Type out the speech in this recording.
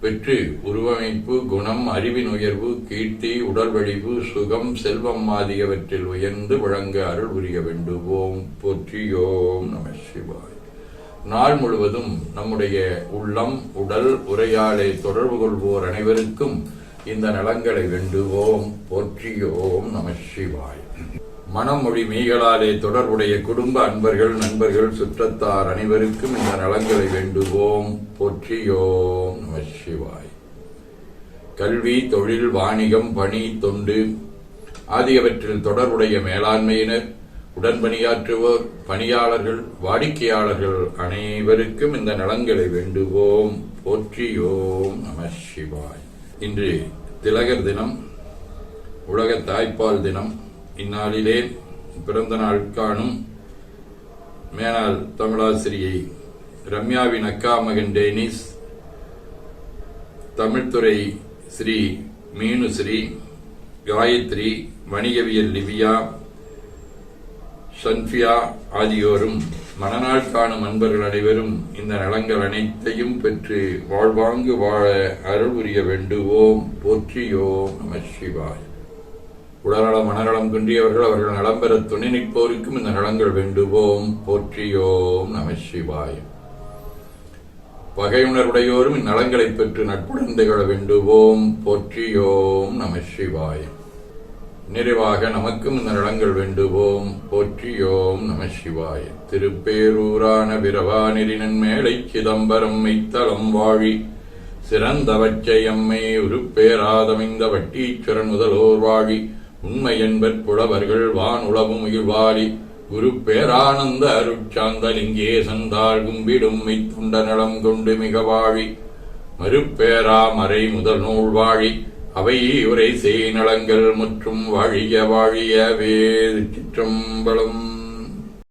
வெற்றி உருவமைப்பு குணம் அறிவின் உயர்வு கீர்த்தி உடல் வழிவு சுகம் செல்வம் ஆகியவற்றில் உயர்ந்து விளங்க அருள் புரிய வேண்டுவோம். போற்றியோம் நம சிவாய். நாள் முழுவதும் நம்முடைய உள்ளம் உடல் உரையாடை தொடர்பு கொள்வோர் அனைவருக்கும் இந்த நலங்களை வேண்டுவோம். போற்றியோம் நம சிவாய். மனமொழி மீகளாலே தொடர்புடைய குடும்ப அன்பர்கள் நண்பர்கள் சுற்றத்தார் அனைவருக்கும் இந்த நலங்களை வேண்டுவோம். போற்றியோம். நம சிவாய். கல்வி தொழில் வாணிகம் பணி தொண்டு ஆகியவற்றில் தொடர்புடைய மேலாண்மையினர் உடன்பணியாற்றுவோர் பணியாளர்கள் வாடிக்கையாளர்கள் அனைவருக்கும் இந்த நலன்களை வேண்டுவோம். போற்றியோம் நம சிவாய். இன்று திலகர் தினம் உலக தாய்ப்பால் தினம். இந்நாளிலே பிறந்த நாள் காணும் மேனாள் தமிழாசிரியை ரம்யாவின் அக்கா மகன் டேனிஸ் தமிழ்துறை ஸ்ரீ மீனுஸ்ரீ காயத்ரி வணிகவியல் லிவியா சன்ஃபியா ஆகியோரும் மனநாள் காணும் அன்பர்கள் அனைவரும் இந்த நலங்கள் அனைத்தையும் பெற்று வாழ்வாங்கு வாழ அருள் புரிய வேண்டுவோம். போற்றியோம் நம சிவாய். உடல்நலம் மனநலம் குன்றியவர்கள் அவர்கள் நலம் பெற துணை நிற்போருக்கும் இந்த நலங்கள் வேண்டுவோம். போற்றியோம் நம சிவாய். பகையுணருடையோரும் இந்நலங்களைப் பெற்று நட்புடன் திகழ வேண்டுவோம். போற்றியோம் நம சிவாய். நிறைவாக நமக்கும் இந்த நலங்கள் வேண்டுவோம். போற்றியோம் நம சிவாய. திருப்பேரூரான பிரவானிரினன் மேலை சிதம்பரம் மெய்த்தளம் வாழி. சிறந்தவற்றை அம்மை உருப்பேராதமைந்த வட்டீச்சரன் முதலோர் வாழி. உண்மை என்பற் புலவர்கள் வான் உளவும் உயிர்வாழி குரு பேரானந்த அருட்சாந்தலிங்கே சந்தாள் கும்பிடும் மெய்த்துண்ட நலம் கொண்டு மிக வாழி மறுப்பேரா மறை முதல் நூல் வாழி. அவை உரை செய் நலங்கள் மற்றும் வாழிய வாழிய வேறு சிற்றம்பலம்.